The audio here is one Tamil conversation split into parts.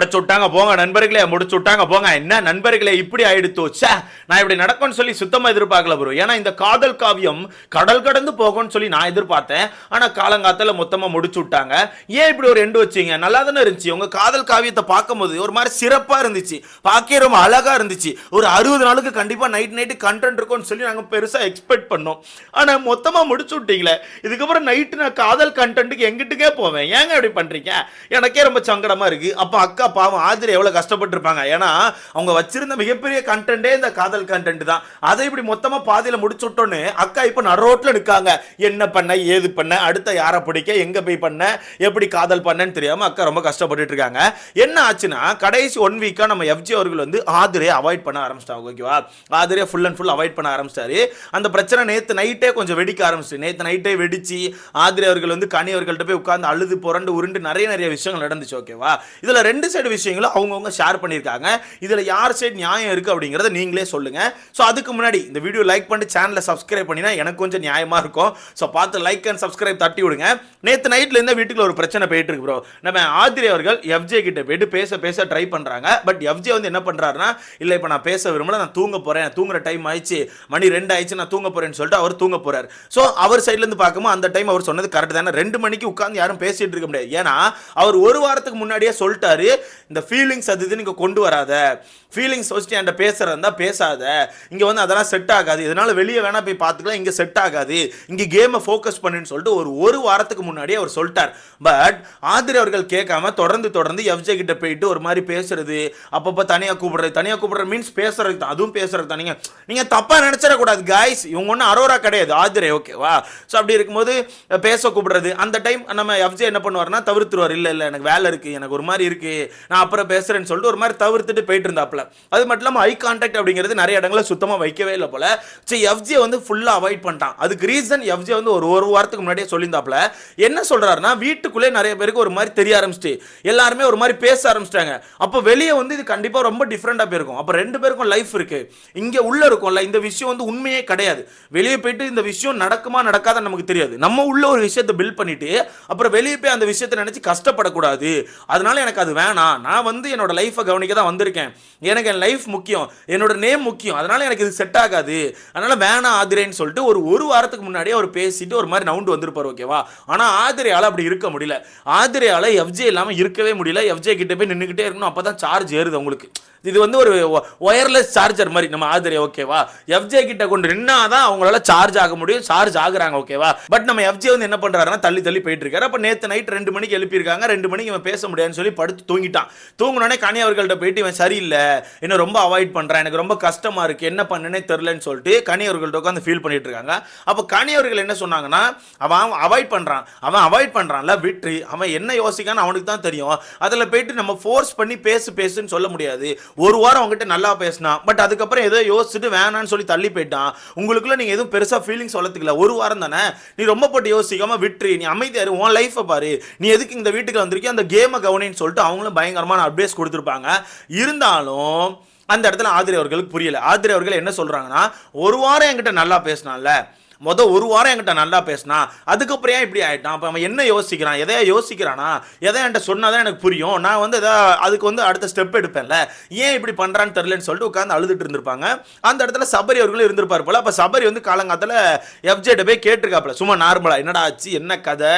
முடிச்சு விட்டாங்க போங்க நண்பர்களே முடிச்சு விட்டாங்க போங்க. என்ன நண்பர்களே இப்படி ஆயிடுத்து? ச்சே நான் இப்படி நடக்கும்னு சொல்லி சுத்தமாக எதிர்பார்க்கல ப்ரோ. ஏன்னா இந்த காதல் காவியம் கடல் கடந்து போகும்னு சொல்லி நான் எதிர்பார்த்தேன். ஆனால் காலங்காத்தில் மொத்தமாக முடிச்சு விட்டாங்க ஏன் இப்படி ஒரு எண்டு வச்சீங்க? நல்லா தானே இருந்துச்சு. உங்க காதல் காவியத்தை பார்க்கும்போது ஒரு மாதிரி சிறப்பாக இருந்துச்சு. பார்க்கவே ரொம்ப அழகாக இருந்துச்சு. ஒரு அறுபது நாளுக்கு கண்டிப்பாக நைட் நைட்டு கண்டென்ட் இருக்கும்னு சொல்லி நாங்கள் பெருசாக எக்ஸ்பெக்ட் பண்ணோம். ஆனால் மொத்தமாக முடிச்சு விட்டீங்களே இதுக்கப்புறம் நைட்டு நான் காதல் கண்டென்ட்டுக்கு எங்கிட்டுக்கே போவேன். ஏங்க இப்படி பண்ணுறீங்க எனக்கே ரொம்ப சங்கடமாக இருக்குது அப்போ அக்கா பாவம் ஆதிரி எவ்வளவு கஷ்டப்பட்டிருப்பாங்க. ஏன்னா அவங்க வச்சிருந்த மிகப்பெரிய கண்டென்ட்டே இந்த காதல் கண்டென்ட் தான். அதை இப்படி மொத்தமாக பாதியில முடிச்சு விட்டோன்னு அக்கா இப்ப நரோட்ல நிற்காங்க என்ன பண்ண ஏது பண்ண அடுத்த யாரை பிடிக்க எங்க போய் பண்ண எப்படி காதல் பண்ணேன்னு தெரியாம அக்கா ரொம்ப கஷ்டப்பட்டுட்டு இருக்காங்க. என்ன ஆச்சுன்னா கடைசி ஒன் வீக்கா நம்ம எஃப்ஜி அவர்கள் வந்து ஆதிரையை அவாய்ட் பண்ண ஆரம்பிச்சிட்டாங்க ஓகேவா ஆதிரையை ஃபுல் அண்ட் ஃபுல் அவாய்ட் பண்ண ஆரம்பிச்சிட்டாரு. அந்த பிரச்சனை நேற்று நைட்டே கொஞ்சம் வெடிக்க ஆரம்பிச்சு நேற்று நைட்டே வெடிச்சு ஆதிரை அவர்கள் வந்து கனி அவர்கள்ட்ட போய் உட்காந்து அழுது புரண்டு உருண்டு நிறைய நிறைய விஷயங்கள் நடந்துச்சு ஓகேவா இதில் ரெண்டு சைடு விஷயங்களும் அவங்கவுங்க ஷேர் பண்ணியிருக்காங்க. இதில் யார் சைடு நியாயம் இருக்கு அப்படிங்கிறத நீங்களே சொல்லுங்கள் ஸோ அதுக்கு முன்னாடி இந்த வீடியோ லைக் பண்ணி சேனலை சப்ஸ்கிரைப் பண்ணினா எனக்கு கொஞ்சம் நியாயமாக இருக்கும். ஸோ பார்த்து லைக் அண்ட் சப்ஸ்கிரைப் தட்டி விடுங்க. நேற்று நைட்லேருந்து வீட்டுக்குள்ள ஒரு பிரச்சனை போயிட்டு இருக்கு ப்ரோ நம்ம ஆதிரி அவர்கள் எஃப்ஜே கிட்ட போயிட்டு பேச பேச ட்ரை பண்ணுறாங்க பட் எஃப்ஜே வந்து என்ன பண்ணுறாருன்னா இல்லை இப்போ நான் பேச விரும்பல நான் தூங்க போகிறேன் தூங்குற டைம் ஆயிடுச்சு. மணி ரெண்டு ஆயிடுச்சு நான் தூங்க போகிறேன்னு சொல்லிட்டு அவர் தூங்க போகிறார் ஸோ அவர் சைட்லேருந்து பார்க்கும்போது அந்த டைம் அவர் சொன்னது கரெக்ட் தானே. ரெண்டு மணிக்கு உட்காந்து யாரும் பேசிட்டு இருக்க முடியாது. ஏன்னா அவர் ஒரு வாரத்துக்கு முன்னாடியே சொல்லிட்டாரு. இந்த ஃபீலிங்ஸ் அது இது நீங்கள் கொண்டு வராத. ஃபீலிங்ஸ் வச்சுட்டு என்கிட்ட பேசுகிறதா இருந்தால் பேசாத. இங்கே வந்து அதெல்லாம் செட் ஆகாது. இதனால் வெளியே வேணால் போய் பார்த்துக்கலாம் இங்கே செட் ஆகாது. இங்கே கேமை ஃபோக்கஸ் பண்ணுன்னு சொல்லிட்டு ஒரு ஒரு வாரத்துக்கு முன்னாடியே அவர் சொல்லிட்டார். பட் ஆதிரி அவர்கள் கேட்காம தொடர்ந்து தொடர்ந்து எஃப்ஜே கிட்ட போயிட்டு ஒரு மாதிரி பேசுறது அப்பப்போ தனியாக கூப்பிடுறது. தனியாக கூப்பிடுறது மீன்ஸ் பேசுறது தான். அதுவும் பேசுறது தான். நீங்கள் நீங்கள் தப்பாக நினச்சிடக்கூடாது காய்ஸ் இவங்க ஒன்றும் அரோரா கிடையாது. ஆதிரை ஓகேவா ஸோ அப்படி இருக்கும்போது பேச கூப்பிடுறது. அந்த டைம் நம்ம எஃப்ஜே என்ன பண்ணுவார்னா தவிர்த்துருவார். இல்லை இல்லை எனக்கு வேலை இருக்குது எனக்கு ஒரு மாதிரி இருக்குது நான் அப்புறம் பேசுறேன்னு சொல்லிட்டு ஒரு மாதிரி தவிர்த்துட்டு போயிட்டு இருந்தாப்ல அது மட்டும் இல்லாமல் ஐ கான்டாக்ட் அப்படிங்கிறது நிறைய இடங்களில் சுத்தமாக வைக்கவே இல்லை போல. சரி எஃப்ஜியை வந்து ஃபுல்லாக அவாய்ட் பண்ணிட்டான். அதுக்கு ரீசன் எஃப்ஜி வந்து ஒரு ஒரு வாரத்துக்கு முன்னாடியே சொல்லியிருந்தாப்ல என்ன சொல்கிறாருன்னா வீட்டுக்குள்ளே நிறைய பேருக்கு ஒரு மாதிரி தெரிய ஆரம்பிச்சிட்டு எல்லாருமே ஒரு மாதிரி பேச ஆரம்பிச்சிட்டாங்க. அப்போ வெளியே வந்து இது கண்டிப்பாக ரொம்ப டிஃப்ரெண்டாக போயிருக்கும். அப்போ ரெண்டு பேருக்கும் லைஃப் இருக்குது இங்கே உள்ள இருக்கும்ல இந்த விஷயம் வந்து உண்மையே கிடையாது. வெளியே போயிட்டு இந்த விஷயம் நடக்குமா நடக்காத நமக்கு தெரியாது. நம்ம உள்ள ஒரு விஷயத்தை பில்ட் பண்ணிட்டு அப்புறம் வெளியே போய் அந்த விஷயத்தை நினச்சி கஷ்டப்படக்கூடாது. அதனால எனக்கு அது வேணாம். நான் வந்து என்னோட லைஃப்பை கவனிக்க தான் வந்திருக்கேன். எனக்கு என் லைஃப் முக்கியம். என்னோட நேம் முக்கியம். அதனால் எனக்கு இது செட் ஆகாது. அதனால் வேணாம் ஆதிரேன்னு சொல்லிட்டு ஒரு ஒரு வாரத்துக்கு முன்னாடியே அவர் பேசிட்டு ஒரு மாதிரி நவுண்டு வந்திருப்பார் ஓகேவா ஆனால் ஆதிரையால் அப்படி இருக்க முடியல. ஆதிரையால் எஃப்ஜே இல்லாமல் இருக்கவே முடியல. எஃப்ஜே கிட்டே போய் நின்றுக்கிட்டே இருக்கணும். அப்போ தான் சார்ஜ் ஏறுது உங்களுக்கு இது வந்து ஒரு ஒயர்லெஸ் சார்ஜர் மாதிரி. நம்ம ஆதிரை ஓகேவா எஃப்ஜே கிட்ட கொண்டு நின்னாதான் அவங்களால சார்ஜ் ஆக முடியும். சார்ஜ் ஆகுறாங்க ஓகேவா பட் நம்ம எஃப்ஜே வந்து என்ன பண்றாருன்னா தள்ளி தள்ளி போயிட்டு இருக்காரு அப்ப நேத்து நைட் ரெண்டு மணிக்கு எழுப்பியிருக்காங்க. ரெண்டு மணிக்கு இவன் பேச முடியாதுன்னு சொல்லி படுத்து தூங்கிட்டான். தூங்கினோடனே கனி அவர்கள்ட்ட போயிட்டு இவன் சரியில்லை. என்ன ரொம்ப அவாய்ட் பண்றான். எனக்கு ரொம்ப கஷ்டமா இருக்கு. என்ன பண்ணனே தெரிலன்னு சொல்லிட்டு கனி அவர்கள்ட்ட உட்காந்து ஃபீல் பண்ணிட்டு இருக்காங்க அப்ப கனி அவர்கள் என்ன சொன்னாங்கன்னா அவன் அவாய்ட் பண்றான். அவன் அவாய்ட் பண்றான்ல விட்டு அவன் என்ன யோசிக்கான்னு அவனுக்கு தான் தெரியும். அதில் போயிட்டு நம்ம ஃபோர்ஸ் பண்ணி பேசு பேசுன்னு சொல்ல முடியாது. ஒரு வாரம் அவங்ககிட்ட நல்லா பேசினான் பட் அதுக்கப்புறம் ஏதோ யோசிச்சுட்டு வேணான்னு சொல்லி தள்ளி போயிட்டான். உங்களுக்குள்ள நீங்க எதுவும் பெருசா ஃபீலிங்ஸ் வளர்த்துக்கல. ஒரு வாரம் தானே? நீ ரொம்ப போட்டு யோசிக்காம விட்டுரு. நீ அமைதியாரு உன் லைஃப்பை பாரு. நீ எதுக்கு இந்த வீட்டுக்கு வந்திருக்கியோ அந்த கேமை கவனின்னு சொல்லிட்டு அவங்களும் பயங்கரமான அட்வைஸ் கொடுத்துருப்பாங்க. இருந்தாலும் அந்த இடத்துல ஆதிரி அவர்களுக்கு புரியல. ஆதிரி அவர்கள் என்ன சொல்றாங்கன்னா ஒரு வாரம் என்கிட்ட நல்லா பேசினான்ல. மொதல் ஒரு வாரம் என்கிட்ட நல்லா பேசினா அதுக்கப்புறம் ஏன் இப்படி ஆகிட்டான் அப்போ அவன் என்ன யோசிக்கிறான்? எதையா யோசிக்கிறானா? எதை என்கிட்ட சொன்னால் தான் எனக்கு புரியும். நான் வந்து எதா அதுக்கு வந்து அடுத்த ஸ்டெப் எடுப்பேன்ல. ஏன் இப்படி பண்ணுறான்னு தெரிலன்னு சொல்லிட்டு உட்காந்து அழுதுட்டு இருந்திருப்பாங்க. அந்த இடத்துல சபரி அவர்களும் இருந்திருப்பார் போல. அப்போ சபரி வந்து காலங்காலத்தில் எஃப்ஜேட்ட போய் கேட்டிருக்காப்புல. சும்மா நார்மலாக என்னடா ஆச்சு? என்ன கதை?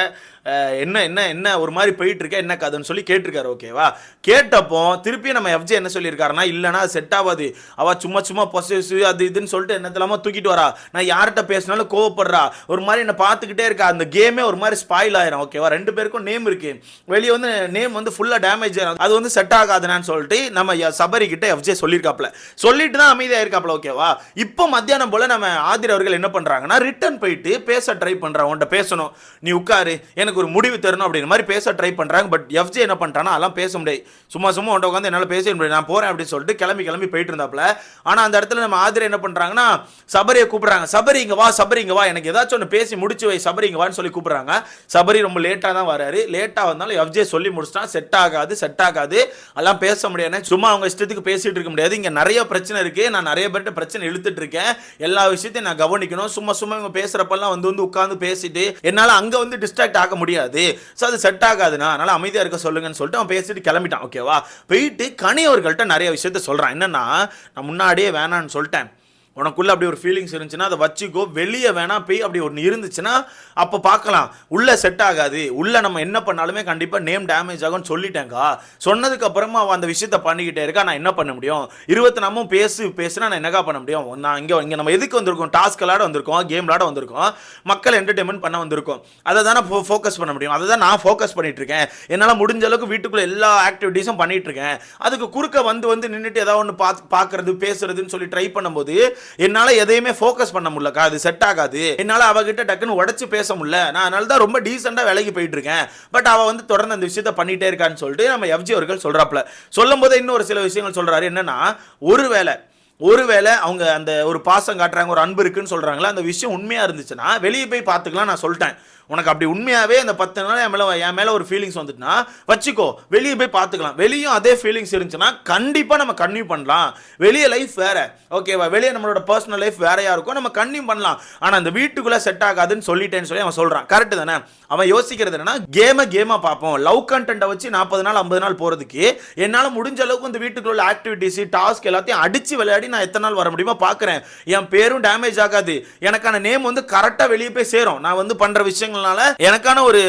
என்ன என்ன என்ன ஒரு மாதிரி போயிட்டு இருக்க என்ன கதைன்னு சொல்லி கேட்டிருக்காரு ஓகேவா கேட்டப்போ திருப்பி நம்ம எஃப்ஜே என்ன சொல்லியிருக்காருன்னா இல்லைனா செட் ஆகாது. அவ சும்மா சும்மா பொசசிவ் அது இதுன்னு சொல்லிட்டு என்னத்தலாமா தூக்கிட்டு வரா. நான் யார்கிட்ட பேசினாலும் கோவப்படுறா. ஒரு மாதிரி என்ன பார்த்துக்கிட்டே இருக்கா. அந்த கேமே ஒரு மாதிரி ஸ்பாயில் ஆயிரும் ஓகேவா ரெண்டு பேருக்கும் நேம் இருக்கு. வெளியே வந்து நேம் வந்து ஃபுல்லாக டேமேஜ் ஆயிரும். அது வந்து செட் ஆகாதுனான்னு சொல்லிட்டு நம்ம சபரி கிட்ட எஃப்ஜே சொல்லியிருக்காப்ல சொல்லிட்டு தான் அமைதியாக இருக்காப்ல ஓகேவா இப்போ மத்தியானம் போல நம்ம ஆதிர் அவர்கள் என்ன பண்றாங்கன்னா ரிட்டர்ன் போயிட்டு பேச ட்ரை பண்றாங்க உன்கிட்ட பேசணும். நீ உட்காரு. எனக்கு ஒரு முடிவு தரணும் அப்படின்ற மாதிரி பேச ட்ரை பண்றாங்க. பட் எஃப்ஜே என்ன பண்றானா அதெல்லாம் பேச முடியாது. சும்மா சும்மா உன்ட்ட உட்காந்து என்னால் பேச முடியாது. நான் போறேன் அப்படின்னு சொல்லிட்டு கிளம்பி கிளம்பி போயிட்டு இருந்தாப்புல. ஆனா அந்த இடத்துல நம்ம ஆதிரை என்ன பண்றாங்கன்னா சபரியை கூப்பிட்றாங்க. சபரி இங்கே வா சபரி இங்கே வா. எனக்கு ஏதாச்சும் ஒன்று பேசி முடிச்சு வை சபரி இங்கே வான்னு சொல்லி கூப்பிடுறாங்க. சபரி ரொம்ப லேட்டாக தான் வராரு. லேட்டாக வந்தாலும் எஃப்ஜே சொல்லி முடிச்சுட்டா செட் ஆகாது செட் ஆகாது. அதெல்லாம் பேச முடியாது சும்மா அவங்க இஷ்டத்துக்கு பேசிட்டு இருக்க முடியாது. இங்க நிறைய பிரச்சனை இருக்கு. நான் நிறைய பேர்கிட்ட பிரச்சனை இழுத்துட்டு இருக்கேன். எல்லா விஷயத்தையும் நான் கவனிக்கணும். சும்மா சும்மா இவங்க பேசுகிறப்பெல்லாம் வந்து வந்து உட்காந்து பேசிட்டு என்னால அங்கே வந்து டிஸ்ட்ராக்ட் ஆக முடியாது. ஸோ அது செட் ஆகாதுண்ணா. அதனால் அமைதியாக இருக்க சொல்லுங்கன்னு சொல்லிட்டு அவன் பேசிட்டு கிளம்பிட்டான். ஓகேவா போயிட்டு கனி அவர்கள்ட்ட நிறைய விஷயத்த சொல்கிறான் என்னன்னா நான் முன்னாடியே வேணான்னு சொல்லிட்டேன். உனக்குள்ள அப்படி ஒரு ஃபீலிங்ஸ் இருந்துச்சுன்னா அதை வச்சுக்கோ. வெளியே வேணா போய் அப்படி ஒன்று இருந்துச்சுன்னா அப்போ பார்க்கலாம். உள்ளே செட் ஆகாது. உள்ளே நம்ம என்ன பண்ணாலுமே கண்டிப்பாக நேம் டேமேஜ் ஆகும்னு சொல்லிட்டேங்க்கா சொன்னதுக்கு அப்புறமா அவன் அந்த விஷயத்த பண்ணிக்கிட்டே இருக்கா. நான் என்ன பண்ண முடியும்? இருபத்தி நாமும் பேசு பேசுனா நான் என்னக்கா பண்ண முடியும்? நான் இங்கே இங்கே நம்ம எதுக்கு வந்திருக்கோம்? டாஸ்க் விளாட வந்திருக்கோம் கேம் விளாட வந்திருக்கோம். மக்கள் என்டர்டைன்மெண்ட் பண்ண வந்திருக்கோம். அதை தானே ஃபோக்கஸ் பண்ண முடியும். அதை தான் நான் ஃபோக்கஸ் பண்ணிட்டு இருக்கேன். என்னால் முடிஞ்ச அளவுக்கு வீட்டுக்குள்ளே எல்லா ஆக்டிவிட்டீஸும் பண்ணிட்டு இருக்கேன். அதுக்கு குறுக்க வந்து வந்து நின்றுட்டு ஏதாவது ஒன்று பார்த்து பார்க்கறது பேசுறதுன்னு சொல்லி ட்ரை பண்ணும்போது என்னால் எதையுமே ஃபோக்கஸ் பண்ண முடியலக்கா அது செட் ஆகாது. என்னால் அவகிட்ட டக்குன்னு உடச்சி பேச முடியல. நான் அதனால தான் ரொம்ப டீசெண்டாக வேலைக்கு போயிட்டு இருக்கேன். பட் அவள் வந்து தொடர்ந்து அந்த விஷயத்த பண்ணிட்டே இருக்கான்னு சொல்லிட்டு நம்ம எஃப்ஜி அவர்கள் சொல்கிறாப்புல சொல்லும் போது இன்னொரு சில விஷயங்கள் சொல்கிறாரு என்னன்னா ஒருவேளை ஒருவேளை அவங்க அந்த ஒரு பாசம் காட்டுறாங்க ஒரு அன்பு இருக்குன்னு சொல்கிறாங்களா அந்த விஷயம் உண்மையாக இருந்துச்சுன்னா வெளியே போய் பார்த்துக்கலாம் நான் சொல்லிட்டேன். உனக்கு அப்படி உண்மையாகவே அந்த பத்து நாள் என் மேலே என் மேலே ஒரு ஃபீலிங்ஸ் வந்துட்டுனா வச்சுக்கோ வெளியே போய் பார்த்துக்கலாம். வெளியும் அதே ஃபீலிங்ஸ் இருந்துச்சுன்னா கண்டிப்பாக நம்ம கன்வியூ பண்ணலாம். வெளியே லைஃப் வேறு. ஓகேவா வெளியே நம்மளோட பர்சனல் லைஃப் வேறையாக இருக்கும். நம்ம கன்வியூ பண்ணலாம். ஆனால் அந்த வீட்டுக்குள்ளே செட் ஆகாதுன்னு சொல்லிட்டேன்னு சொல்லி அவன் சொல்கிறான் கரெக்டு தானே? அவன் யோசிக்கிறது என்னன்னா கேமை கேமாக பார்ப்போம். லவ் கண்டென்ட்டை வச்சு நாற்பது நாள் ஐம்பது நாள் போகிறதுக்கு என்னால் முடிஞ்ச அளவுக்கு இந்த வீட்டுக்குள்ள ஆக்டிவிட்டீஸ் டாஸ்க் எல்லாத்தையும் அடித்து விளையாடி நான் எத்தனை நாள் வர முடியுமோ பார்க்குறேன். என் பேரும் டேமேஜ் ஆகாது. எனக்கான நேம் வந்து கரெக்டாக வெளியே போய் சேரும். நான் வந்து பண்ணுற விஷயங்கள் விஷயங்கள்னால எனக்கான ஒரு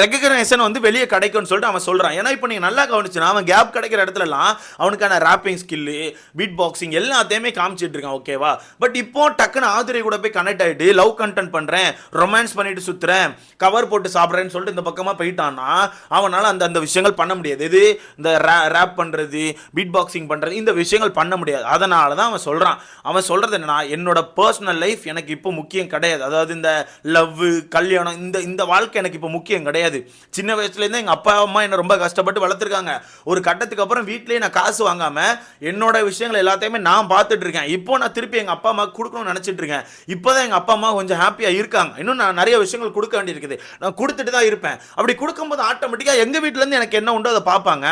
ரெக்கக்னைசன் வந்து வெளியே கிடைக்கும்னு சொல்லிட்டு அவன் சொல்கிறான் ஏன்னா இப்போ நீங்கள் நல்லா கவனிச்சுனா அவன் கேப் கிடைக்கிற இடத்துலலாம் அவனுக்கான ராப்பிங் ஸ்கில்லு பீட் பாக்ஸிங் எல்லாத்தையுமே காமிச்சிட்டு இருக்கான் ஓகேவா பட் இப்போ டக்குன்னு ஆதிரை கூட போய் கனெக்ட் ஆகிட்டு லவ் கண்டென்ட் பண்ணுறேன் ரொமான்ஸ் பண்ணிட்டு சுற்றுறேன் கவர் போட்டு சாப்பிட்றேன்னு சொல்லிட்டு இந்த பக்கமாக போயிட்டான்னா அவனால் அந்த அந்த விஷயங்கள் பண்ண முடியாது. இது இந்த ரேப் பண்ணுறது பீட் பாக்ஸிங் பண்ணுறது இந்த விஷயங்கள் பண்ண முடியாது. அதனால தான் அவன் சொல்கிறான் அவன் சொல்கிறது என்னன்னா என்னோட பர்சனல் லைஃப் எனக்கு இப்போ முக்கியம் கிடையாது. அதாவது இந்த லவ் கல்யாணம் இந்த இந்த வாழ்க்கை எனக்கு இப்போ முக்கியம் கிடையாது. சின்ன வயசுலேருந்து எங்கள் அப்பா அம்மா என்னை ரொம்ப கஷ்டப்பட்டு வளர்த்துருக்காங்க. ஒரு கட்டத்துக்கு அப்புறம் வீட்லேயே நான் காசு வாங்காமல் என்னோட விஷயங்கள் எல்லாத்தையுமே நான் பார்த்துட்டு இருக்கேன் இப்போ நான் திருப்பி எங்கள் அப்பா அம்மா கொடுக்கணும்னு நினச்சிட்டு இருக்கேன் இப்போ தான் எங்கள் அப்பா அம்மா கொஞ்சம் ஹாப்பியாக இருக்காங்க. இன்னும் நான் நிறைய விஷயங்கள் கொடுக்க வேண்டியிருக்குது. நான் கொடுத்துட்டு தான் இருப்பேன். அப்படி கொடுக்கும்போது ஆட்டோமேட்டிக்காக எங்கள் வீட்டிலேருந்து எனக்கு என்ன உண்டோ அதை பார்ப்பாங்க.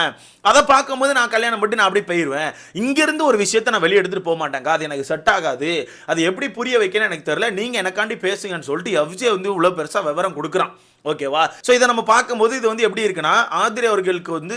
அதை பார்க்கும்போது நான் கல்யாணம் பண்ணி நான் அப்படி போயிடுவேன் இங்கேருந்து ஒரு விஷயத்தை நான் வெளியே எடுத்துகிட்டு போக மாட்டேங்க அது எனக்கு செட் ஆகாது. அது எப்படி புரிய வைக்கணும்னு எனக்கு தெரியல. நீங்கள் எனக்காண்டி பேசுங்கன்னு சொல்லிட்டு எஃப்ஜே வந்து இவ்வளோ பெருசாக விவரம் கொடுக்குறான். ஓகேவா? ஸோ இதை நம்ம பார்க்கும்போது இது வந்து எப்படி இருக்குன்னா ஆதிரி அவர்களுக்கு வந்து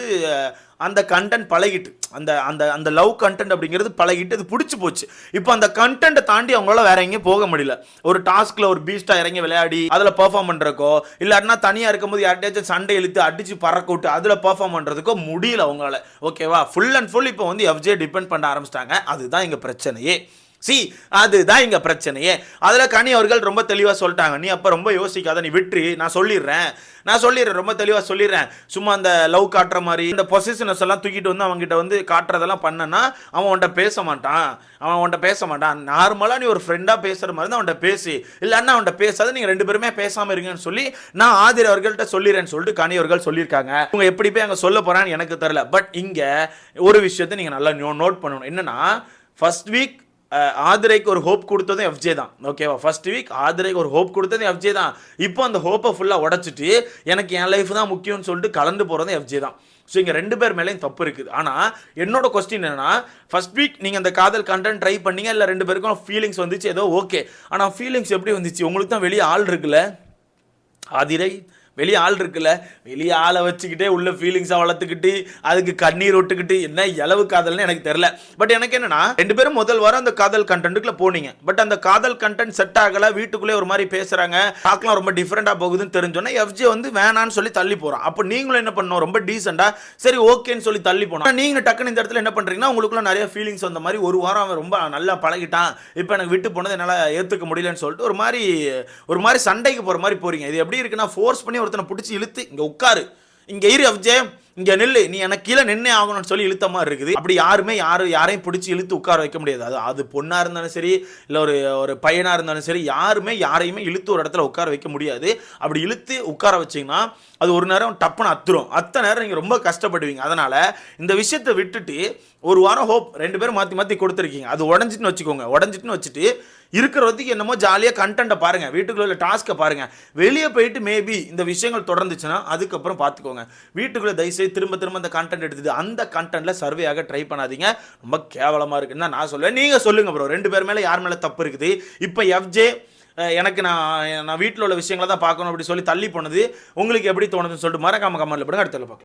அந்த கண்டென்ட் பழகிட்டு அந்த அந்த அந்த லவ் கண்டென்ட் அப்படிங்கிறது பழகிட்டு அது பிடிச்சி போச்சு. இப்போ அந்த கண்டென்ட்டை தாண்டி அவங்களால வேற எங்கேயும் போக முடியல. ஒரு டாஸ்கில் ஒரு பீஸ்டாக இறங்கி விளையாடி அதில் பெர்ஃபார்ம் பண்ணுறக்கோ இல்லாட்டினா தனியாக இருக்கும்போது யார்கிட்டயாச்சும் சண்டை இழுத்து அடிச்சு பறக்க விட்டு அதில் பெர்ஃபார்ம் பண்ணுறதுக்கோ முடியல அவங்களால. ஓகேவா? ஃபுல் அண்ட் ஃபுல் இப்போ வந்து எஃப்ஜே டிபெண்ட் பண்ண ஆரம்பிச்சிட்டாங்க. அதுதான் எங்கள் பிரச்சனையே. சி அதுதான் இங்கே பிரச்சனையே. அதில் கனி அவர்கள் ரொம்ப தெளிவாக சொல்லிட்டாங்க. நீ அப்போ ரொம்ப யோசிக்காத நீ விட்டு நான் சொல்லிடுறேன். நான் சொல்லிடுறேன். ரொம்ப தெளிவாக சொல்லிடுறேன். சும்மா அந்த லவ் காட்டுற மாதிரி இந்த பொசிஷனஸ் எல்லாம் தூக்கிட்டு வந்து அவங்ககிட்ட வந்து காட்டுறதெல்லாம் பண்ணனா அவன் உன்கிட்ட பேச மாட்டான். அவன் உன்கிட்ட பேச மாட்டான். நார்மலாக நீ ஒரு ஃப்ரெண்டாக பேசுகிற மாதிரி தான் அவன்கிட்ட பேசி. இல்லைன்னா அவன்கிட்ட பேசாத நீங்கள் ரெண்டு பேருமே பேசாமல் இருங்கன்னு சொல்லி நான் ஆதிர் அவர்கள்ட்ட சொல்லிடுறேன்னு சொல்லிட்டு கனி அவர்கள் சொல்லியிருக்காங்க. இவங்க எப்படி போய் அங்கே சொல்ல போகிறான்னு எனக்கு தெரில பட் இங்கே ஒரு விஷயத்தை நீங்கள் நல்லா நோட் பண்ணணும். என்னன்னா ஃபர்ஸ்ட் வீக் ஆதிரைக்கு ஒரு ஹோப் கொடுத்ததும் எஃப்ஜே தான். ஓகேவா ஃபர்ஸ்ட் வீக் ஆதிரைக்கு ஒரு ஹோப் கொடுத்ததும் எஃப்ஜே தான். இப்போ அந்த ஹோப்பை ஃபுல்லாக உடச்சிட்டு எனக்கு என் லைஃப் தான் முக்கியம்னு சொல்லிட்டு கலந்து போகிறதும் எஃப்ஜே தான். ஸோ இங்கே ரெண்டு பேர் மேலேயும் தப்பு இருக்குது. ஆனால் என்னோட கொஸ்டின் என்னன்னா ஃபர்ஸ்ட் வீக் நீங்கள் அந்த காதல் கண்டென்ட் ட்ரை பண்ணீங்க இல்லை ரெண்டு பேருக்கும் ஃபீலிங்ஸ் வந்துச்சு? ஏதோ ஓகே ஆனால் ஃபீலிங்ஸ் எப்படி வந்துச்சு? உங்களுக்கு தான் வெளியே ஆள் இருக்குல்ல? ஆதிரை வெளியே ஆள் இருக்குல்ல? வெளியே ஆளை வச்சுக்கிட்டே உள்ள ஃபீலிங்ஸை வளர்த்துக்கிட்டு அதுக்கு கண்ணீர் விட்டுக்கிட்டு என்ன இளவு காதல்னு எனக்கு தெரியல. பட் எனக்கு என்னன்னா ரெண்டு பேரும் முதல் வாரம் அந்த காதல் கண்டென்ட்டுக்குள்ள போனீங்க. பட் அந்த காதல் கண்டென்ட் செட் ஆகல வீட்டுக்குள்ளே ஒரு மாதிரி பேசுறாங்க. பார்க்கலாம் ரொம்ப டிஃப்ரெண்ட்டாக போகுதுன்னு தெரிஞ்சோன்னா எஃப்ஜே வந்து வேணான்னு சொல்லி தள்ளி போகிறான் அப்போ நீங்களும் என்ன பண்ணோம் ரொம்ப டீசெண்டாக சரி ஓகேன்னு சொல்லி தள்ளி போனோம் நீங்கள் டக்குன்னு இந்த இடத்துல என்ன பண்ணுறீங்கன்னா உங்களுக்குள்ள நிறைய ஃபீலிங்ஸ் வந்த மாதிரி ஒரு வாரம் அவன் ரொம்ப நல்லா பழகிட்டான். இப்போ எனக்கு விட்டு போனது என்னால் ஏற்றுக்க முடியலன்னு சொல்லிட்டு ஒரு மாதிரி ஒரு மாதிரி சண்டைக்கு போகிற மாதிரி போகிறீங்க இது எப்படி இருக்குன்னா ஃபோர்ஸ் பண்ணி ஒருத்தனை பிடிச்சி இழுத்து இங்கே உட்காரு. இங்கே இரு அப்ஜே. இங்கே நில்லு. நீ எனக்கு கீழே நின்னே ஆகணும்னு சொல்லி இழுத்த மாதிரி இருக்குது. அப்படி யாருமே யாரும் யாரையும் பிடிச்சி இழுத்து உட்கார வைக்க முடியாது. அது அது பொண்ணாக இருந்தாலும் சரி இல்லை ஒரு ஒரு பையனாக இருந்தாலும் சரி யாருமே யாரையுமே இழுத்து ஒரு இடத்துல உட்கார வைக்க முடியாது. அப்படி இழுத்து உட்கார வச்சிங்கன்னா அது ஒரு நேரம் டப்புன்னு அத்துரும். அத்தனை நேரம் நீங்கள் ரொம்ப கஷ்டப்படுவீங்க. அதனால் இந்த விஷயத்தை விட்டுட்டு ஒரு வாரம் ஹோப் ரெண்டு பேரும் மாற்றி மாற்றி கொடுத்துருக்கீங்க. அது உடஞ்சிட்டுன்னு வச்சுக்கோங்க. உடஞ்சிட்டுன்னு வச்சுட்டு இருக்கிற வரைக்கும் என்னமோ ஜாலியாக கண்டென்ட்டை பாருங்கள் வீட்டுக்குள்ளே உள்ள டாஸ்க்கை பாருங்கள் வெளியே போயிட்டு மேபி இந்த விஷயங்கள் தொடர்ந்துச்சுன்னா அதுக்கப்புறம் பார்த்துக்கோங்க வீட்டுக்குள்ளே தயவுசெய்து திரும்ப திரும்ப அந்த கண்டென்ட் எடுத்துட்டு அந்த கண்டென்ட்டில் சர்வே ஆக ட்ரை பண்ணாதீங்க. ரொம்ப கேவலமாக இருக்குன்னு தான் நான் சொல்லுவேன். நீங்கள் சொல்லுங்கள் ப்ரோ ரெண்டு பேர் மேலே யார் மேலே தப்பு இருக்குது? இப்போ எஃப்ஜே எனக்கு நான் நான் வீட்டில் உள்ள விஷயங்களை தான் பார்க்கணும் அப்படி சொல்லி தள்ளி போனது. உங்களுக்கு எப்படி தோணுதுன்னு சொல்லிட்டு மறக்காம கமெண்ட்டில் போடுங்க. அடுத்த பார்க்கலாம்.